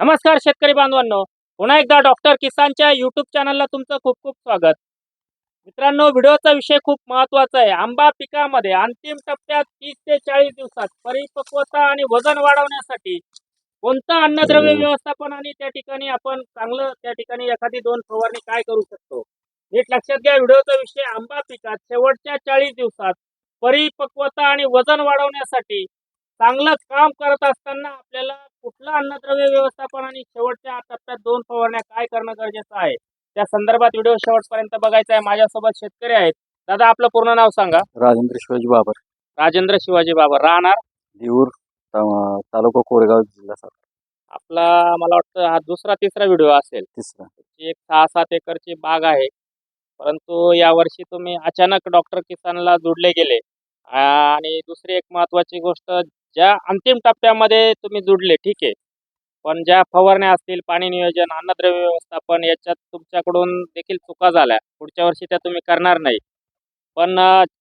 नमस्कार शेतकरी बांधवांनो. पुन्हा एकदा डॉक्टर किसानच्या युट्यूब चॅनलला तुमचं खूप खूप स्वागत. मित्रांनो व्हिडिओचा विषय खूप महत्त्वाचा आहे. आंबा पिकामध्ये अंतिम टप्प्यात तीस ते चाळीस दिवसात परिपक्वता आणि वजन वाढवण्यासाठी कोणतं अन्नद्रव्य व्यवस्थापन आणि त्या ठिकाणी आपण चांगलं त्या ठिकाणी एखादी दोन फवारणी काय करू शकतो? नीट लक्षात घ्या व्हिडिओचा विषय आंबा पिकात शेवटच्या चाळीस दिवसात परिपक्वता आणि वजन वाढवण्यासाठी चांगलं काम करत असताना आपल्याला कुठलं अन्नद्रव्य व्यवस्थापन आणि शेवटच्या टप्प्यात दोन फवारण्या काय करणं गरजेचं आहे? त्या संदर्भात व्हिडिओ शेवटपर्यंत बघायचा आहे. माझ्यासोबत शेतकरी आहेत. दादा आपलं पूर्ण नाव सांगा. राजेंद्र शिवाजी बाबर. राजेंद्र शिवाजी बाबा राहणार? देऊर तालुका कोरेगाव जिल्हा सातारा. आपला मला वाटतं हा दुसरा तिसरा व्हिडिओ असेल. तिसरा. एक सहा सात एकरची बाग आहे. परंतु यावर्षी तुम्ही अचानक डॉक्टर किसानला जोडले गेले. आणि दुसरी एक महत्वाची गोष्ट ज्या अंतिम टप्प्यामध्ये तुम्ही जुडले ठीक आहे. पण ज्या फवारण्या असतील पाणी नियोजन अन्नद्रव्य व्यवस्थापन याच्यात तुमच्याकडून देखील चुका झाल्या. पुढच्या वर्षी त्या तुम्ही करणार नाही. पण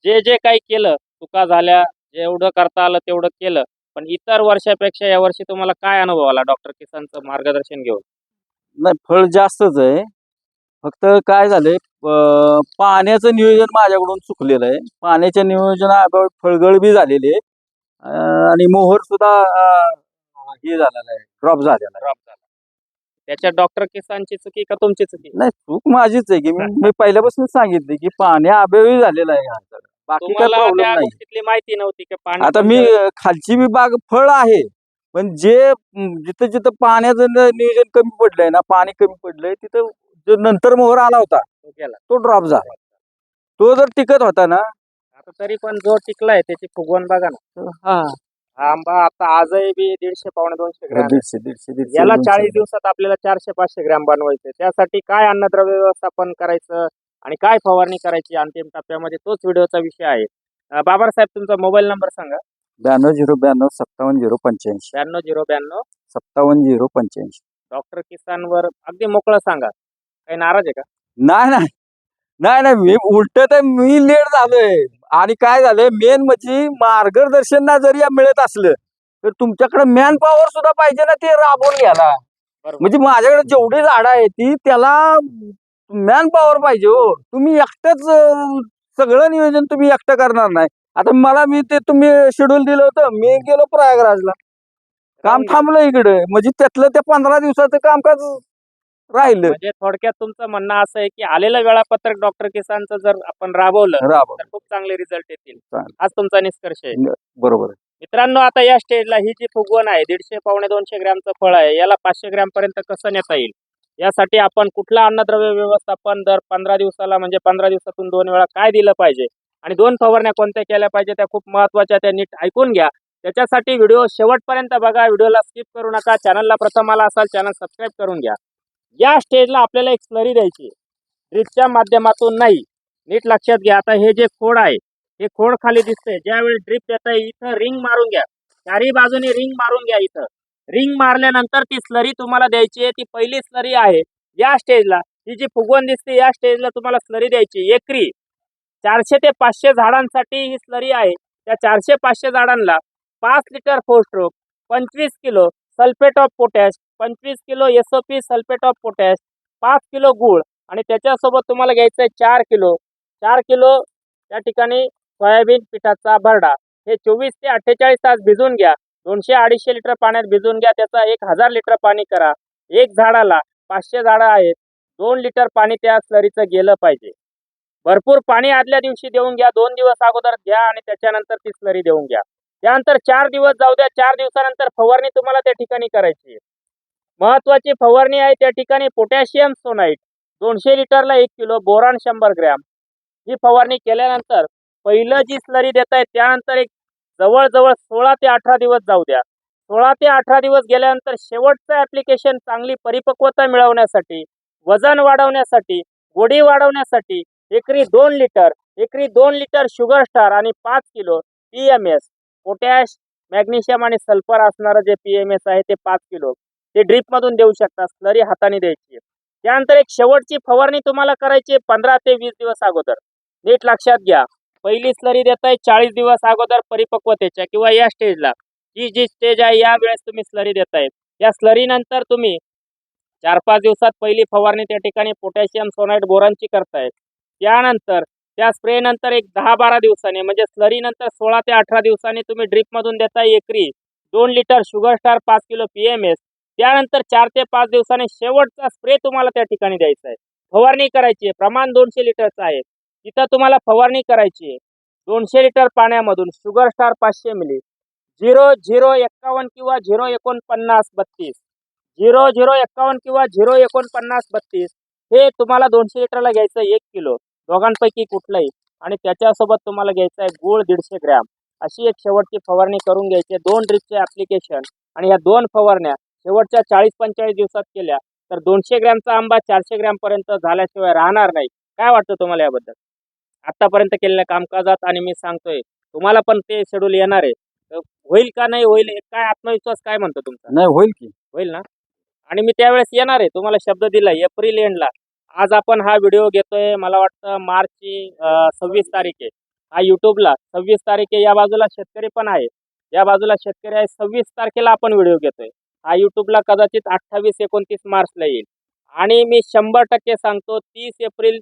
जे जे काही केलं चुका झाल्या जेवढं करता आलं तेवढं केलं. पण इतर वर्षापेक्षा या वर्षी तुम्हाला काय अनुभव आला डॉक्टर किसानचं मार्गदर्शन घेऊन? नाही फळ जास्तच आहे. फक्त काय झालंय पाण्याचं नियोजन माझ्याकडून चुकलेलं आहे. पाण्याच्या नियोजनाअभावी फळगळ बी झालेली आहे. आणि मोहर सुद्धा हे झालेला आहे. ड्रॉप झालेला आहे. ड्रॉप झाला. त्याच्यात डॉक्टर किसानची चुकी का तुमची चुकी? नाही चूक माझीच आहे की मी मी पहिल्यापासून सांगितले की पाण्याअभावी झालेला आहे हा सगळं. बाकी काय तुम्हाला प्रॉब्लेम त्या नाही. गोष्टीतली माहिती नव्हती की पाणी आता मी अं, खालची बी बाग फळ आहे पण जे जिथं जिथं पाण्याचं न- नियोजन कमी पडलंय ना पाणी कमी पडलंय तिथं जो नंतर मोहर आला होता गेला. तो ड्रॉप झाला. तो जर टिकत होता ना आता तरी पण जो टिकलाय त्याची फुगवण बघा ना. तर हा. हा आंबा आता आजही बी दीडशे पावणे दोनशे ग्रॅम आहे. दीडशे दीडशे दीडशे याला दोनशे. चाळीस दिवसात आपल्याला चारशे पाचशे ग्रॅम बनवायचे त्यासाठी काय अन्नद्रव्य व्यवस्थापन करायचं आणि काय फवारणी करायची अंतिम टप्प्यामध्ये तोच व्हिडिओचा विषय आहे. अं, बाबासाहेब तुमचा मोबाईल नंबर सांगा. ब्याण्णव झिरो ब्याण्णव सत्तावन्न झिरो पंच्याऐंशी. ब्याण्णव झिरो ब्याण्णव. सत्तावन्न झिरो पंच्याऐंशी. डॉक्टर किसानवर अगदी मोकळं सांगा. काही नाराज आहे का? नाही नाही. नाही नाही मी उलट तर मी लेट झालोय. आणि काय झालंय मेन म्हणजे मार्गदर्शन जरी मिळत असलं तर तुमच्याकडे मॅन पॉवर सुद्धा पाहिजे ना ते राबवून घ्यायला. म्हणजे माझ्याकडे जेवढी झाडं आहेत ती त्याला मॅन पॉवर पाहिजे हो. तुम्ही एकटंच सगळं नियोजन तुम्ही एकटं करणार नाही. आता मला मी ते तुम्ही शेड्यूल दिलं होतं मी गेलो प्रयागराजला. काम थांबलं इकडे. म्हणजे त्यातलं त्या पंधरा दिवसाचं कामकाज राहिलं. म्हणजे थोडक्यात तुमचं म्हणणं असं आहे की आलेलं वेळापत्रक डॉक्टर किसानचं जर आपण राबवलं राबव तर खूप चांगले रिझल्ट येतील. चालेल. हाच तुमचा निष्कर्ष आहे. बरोबर आहे. मित्रांनो आता या स्टेजला ही जी फुगवण आहे दीडशे पावणे दोनशे ग्रॅमचं फळ आहे याला पाचशे ग्रॅम पर्यंत कसं नेता येईल? यासाठी आपण कुठलं अन्नद्रव्य व्यवस्थापन दर पंधरा दिवसाला म्हणजे पंधरा दिवसातून दोन वेळा काय दिलं पाहिजे? आणि दोन फवारण्या कोणत्या केल्या पाहिजे? त्या खूप महत्त्वाच्या त्या नीट ऐकून घ्या. त्याच्यासाठी व्हिडिओ शेवटपर्यंत बघा. व्हिडिओला स्किप करू नका. चॅनलला प्रथम आला असाल चॅनल सबस्क्राईब करून घ्या. या स्टेजला आपल्याला एक स्लरी द्यायची ड्रिपच्या माध्यमातून नाही. नीट लक्षात घ्या. आता हे जे खोड आहे हे खोड खाली दिसतंय. ज्यावेळी ड्रिप देत इथं रिंग मारून घ्या. चारी बाजूने रिंग मारून घ्या इथं. रिंग मारल्यानंतर ती स्लरी तुम्हाला द्यायची आहे. ती पहिली स्लरी आहे. या स्टेजला ही जी फुगवण दिसते या स्टेजला तुम्हाला स्लरी द्यायची एकरी. चारशे ते पाचशे झाडांसाठी ही स्लरी आहे. त्या चारशे पाचशे झाडांना पाच लिटर फोर स्ट्रोक पंचवीस किलो सल्फेट ऑफ पोटॅश पंचवीस kilo S O P sulphate of potash पाच किलो गूळ आणि त्याच्यासोबत तुम्हाला घ्यायचं आहे चार किलो. चार किलो त्या ठिकाणी सोयाबीन पिठाचा भरडा. हे चोवीस ते अठ्ठेचाळीस तास भिजवून घ्या. दोनशे अडीचशे लिटर पाण्यात भिजवून घ्या. त्याचा एक हजार लिटर पाणी करा. एक झाडाला पाचशे झाडं आहेत. दोन लिटर पाणी त्या स्लरीचं गेलं पाहिजे. भरपूर पाणी आदल्या दिवशी देऊन घ्या. दोन दिवस अगोदर घ्या आणि त्याच्यानंतर ती स्लरी देऊन घ्या. त्यानंतर चार दिवस जाऊ द्या चार दिवसानंतर फवारणी तुम्हाला त्या ठिकाणी करायची आहे. महत्वाची फवारणी आहे त्या ठिकाणी पोटॅशियम सोनाईट दोनशे लिटरला एक किलो बोरान शंभर ग्रॅम. ही फवारणी केल्यानंतर पहिलं जी स्लरी देत आहे त्यानंतर एक जवळजवळ सोळा ते अठरा दिवस जाऊ द्या. सोळा ते अठरा दिवस गेल्यानंतर शेवटचं ऍप्लिकेशन चांगली परिपक्वता मिळवण्यासाठी वजन वाढवण्यासाठी गोडी वाढवण्यासाठी एकरी दोन लिटर एकरी दोन लिटर शुगर स्टार आणि पाच kilo P M S potash magnesium आणि सल्फर असणारं जे पी एम एस आहे ते पाच किलो. ते ड्रीपमधून देऊ शकता स्लरी हाताने द्यायची. त्यानंतर एक शेवटची फवारणी तुम्हाला करायची पंधरा ते वीस दिवस अगोदर. नीट लक्षात घ्या. पहिली स्लरी देत आहे चाळीस दिवस अगोदर परिपक्वतेच्या किंवा या स्टेजला जी जी स्टेज आहे या वेळेस तुम्ही स्लरी देताय या स्लरी नंतर तुम्ही चार पाच दिवसात पहिली फवारणी त्या ठिकाणी पोटॅशियम सोनाईट बोरांची करताय. त्यानंतर त्या स्प्रे नंतर एक दहा बारा दिवसांनी म्हणजे स्लरी नंतर सोळा ते अठरा दिवसांनी तुम्ही ड्रिपमधून देता देताय एकरी. दोन लिटर शुगर स्टार पाच किलो पी एम एस त्यानंतर चार ते पाच दिवसांनी शेवटचा स्प्रे तुम्हाला त्या ठिकाणी द्यायचा आहे. फवारणी करायची आहे. प्रमाण दोनशे लिटरचं आहे. तिथं तुम्हाला फवारणी करायची आहे. दोनशे लिटर पाण्यामधून शुगर स्टार पाचशे मिली झिरो झिरो एक्कावन्न किंवा झिरो एकोणपन्नास बत्तीस. झिरो झिरो एक्कावन्न किंवा झिरो एकोणपन्नास बत्तीस हे तुम्हाला दोनशे लिटरला घ्यायचं आहे एक किलो. दोघांपैकी कुठलंही. आणि त्याच्यासोबत तुम्हाला घ्यायचं आहे गूळ दीडशे ग्रॅम. अशी एक शेवटची फवारणी करून घ्यायची दोन ड्रिपचे ॲप्लिकेशन आणि ह्या दोन फवारण्या शेवटच्या चाळीस पंचेचाळीस दिवसात केल्या तर दोनशे ग्रॅमचा आंबा चारशे ग्रॅमपर्यंत झाल्याशिवाय राहणार नाही. काय वाटतं तुम्हाला याबद्दल? आतापर्यंत केलेल्या कामकाजात आणि मी सांगतोय तुम्हाला पण ते शेड्यूल येणार आहे. होईल का नाही होईल काय आत्मविश्वास काय म्हणतो तुमचा? नाही होईल की. होईल ना? आणि मी त्यावेळेस येणार आहे. तुम्हाला शब्द दिला एप्रिल एंडला आज आपण हा व्हिडिओ घेतोय मला वाटतं मार्चची सव्वीस तारीख आहे. हा युट्यूबला सव्वीस तारीख आहे या बाजूला शेतकरी पण आहे. या बाजूला शेतकरी आहे सव्वीस तारखेला आपण व्हिडिओ घेतोय. हा युट्यूबला कदाचित अठ्ठावीस एकोणतीस मार्चला येईल. आणि मी शंभर टक्के सांगतो तीस एप्रिल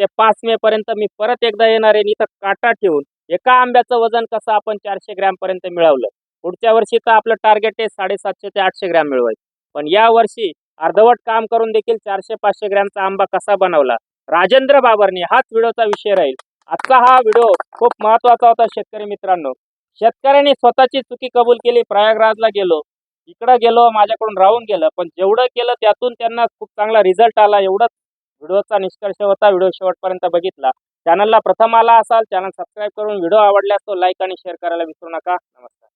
ते पाच मे पर्यंत मी परत एकदा येणार आहे इथं काटा ठेवून एका आंब्याचं वजन कसं आपण चारशे ग्रॅमपर्यंत मिळवलं? पुढच्या वर्षी तर आपलं टार्गेट आहे साडेसातशे ते आठशे ग्रॅम मिळवायचं. पण या वर्षी अर्धवट काम करून देखील चारशे पाचशे ग्रॅमचा आंबा कसा बनवला? राजेंद्र बाबरने हाच व्हिडिओचा विषय राहील. आजचा हा व्हिडिओ खूप महत्त्वाचा होता शेतकरी मित्रांनो. शेतकऱ्यांनी स्वतःची चुकी कबूल केली प्रयागराजला गेलो. इकडं गेलो माझ्याकडून राहून गेलं. पण जेवढं केलं त्यातून त्यांना खूप चांगला रिझल्ट आला. एवढंच व्हिडिओचा निष्कर्ष होता व्हिडिओ शेवटपर्यंत बघितला. चॅनलला प्रथम आला असाल चॅनल सबस्क्राईब करून व्हिडिओ आवडल्यास तो लाईक आणि शेअर करायला विसरू नका. नमस्कार.